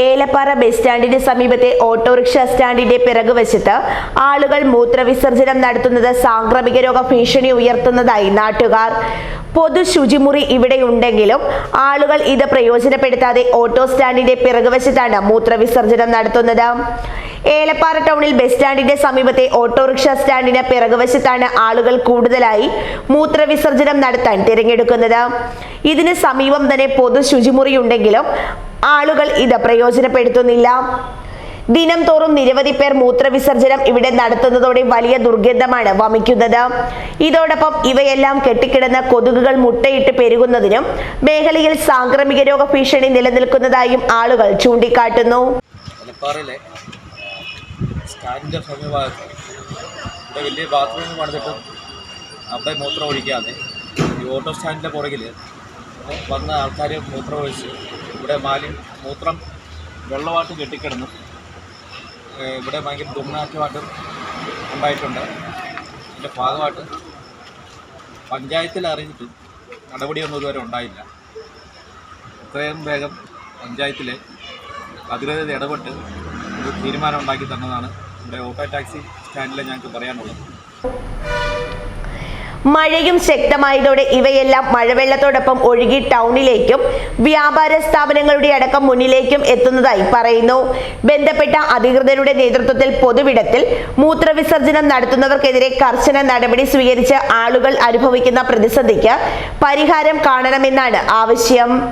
Elappara bus സ്റ്റാൻഡിന് സമീപത്തെ autorickshaw സ്റ്റാൻഡിന്റെ പിറകുവശത്ത് ആളുകൾ മൂത്രവിസർജനം നടത്തുന്നത് സാംക്രമിക രോഗ ഭീഷണി ഉയർത്തുന്നതായി നാട്ടുകാർ. പൊതു ശുചിമുറി ഇവിടെ ഉണ്ടെങ്കിലും ആളുകൾ ഇത് പ്രയോജനപ്പെടുത്താതെ ഓട്ടോ സ്റ്റാൻഡിന്റെ പിറകുവശത്താണ് മൂത്രവിസർജനം നടത്തുന്നത്. ഏലപ്പാറ ടൗണിൽ ബസ് സ്റ്റാൻഡിന്റെ സമീപത്തെ ഓട്ടോറിക്ഷ സ്റ്റാൻഡിന് പിറകുവശത്താണ് ആളുകൾ കൂടുതലായി മൂത്രവിസർജനം നടത്താൻ തിരഞ്ഞെടുക്കുന്നത്. ഇതിന് സമീപം തന്നെ പൊതു ശുചിമുറിയുണ്ടെങ്കിലും ആളുകൾ ഇത് പ്രയോജനപ്പെടുത്തുന്നില്ല. ദിനം തോറും നിരവധി പേർ മൂത്രവിസർജനം ഇവിടെ നടത്തുന്നതോടെ വലിയ ദുർഗന്ധമാണ് വമിക്കുന്നത്. ഇതോടൊപ്പം ഇവയെല്ലാം കെട്ടിക്കിടന്ന കൊതുകുകൾ മുട്ടയിട്ട് പെരുകുന്നതിനും മേഖലയിൽ സാംക്രമിക രോഗ ഭീഷണി നിലനിൽക്കുന്നതായും ആളുകൾ ചൂണ്ടിക്കാട്ടുന്നു. മൂത്രം ഒഴിക്കാതെ ഓട്ടോ വന്ന ആൾക്കാർ മൂത്രം ഇവിടെ മാലിന്യ മൂത്രം വെള്ളമായിട്ട് കെട്ടിക്കിടന്നു ഇവിടെ ഭയങ്കര ദുർനാറ്റമായിട്ടും ഉണ്ടായിട്ടുണ്ട്. അതിന്റെ ഭാഗമായിട്ട് പഞ്ചായത്തിൽ അറിഞ്ഞിട്ടും നടപടിയൊന്നും ഇതുവരെ ഉണ്ടായില്ല. എത്രയും വേഗം പഞ്ചായത്തിലെ അധികൃതർ ഇടപെട്ട് ഒരു തീരുമാനം ഉണ്ടാക്കി തന്നതാണ്. ഇവിടെ ഓട്ടോ ടാക്സി സ്റ്റാൻഡിൽ ഞങ്ങൾക്ക് പറയാനുള്ളത്. മഴയും ശക്തമായതോടെ ഇവയെല്ലാം മഴവെള്ളത്തോടൊപ്പം ഒഴുകി ടൗണിലേക്കും വ്യാപാര സ്ഥാപനങ്ങളുടെ അടക്കം മുന്നിലേക്കും എത്തുന്നതായി പറയുന്നു. ബന്ധപ്പെട്ട അധികൃതരുടെ നേതൃത്വത്തിൽ പൊതുവിടത്തിൽ മൂത്രവിസർജനം നടത്തുന്നവർക്കെതിരെ കർശന നടപടി സ്വീകരിച്ച് ആളുകൾ അനുഭവിക്കുന്ന പ്രതിസന്ധിക്ക് പരിഹാരം കാണണമെന്നാണ് ആവശ്യം.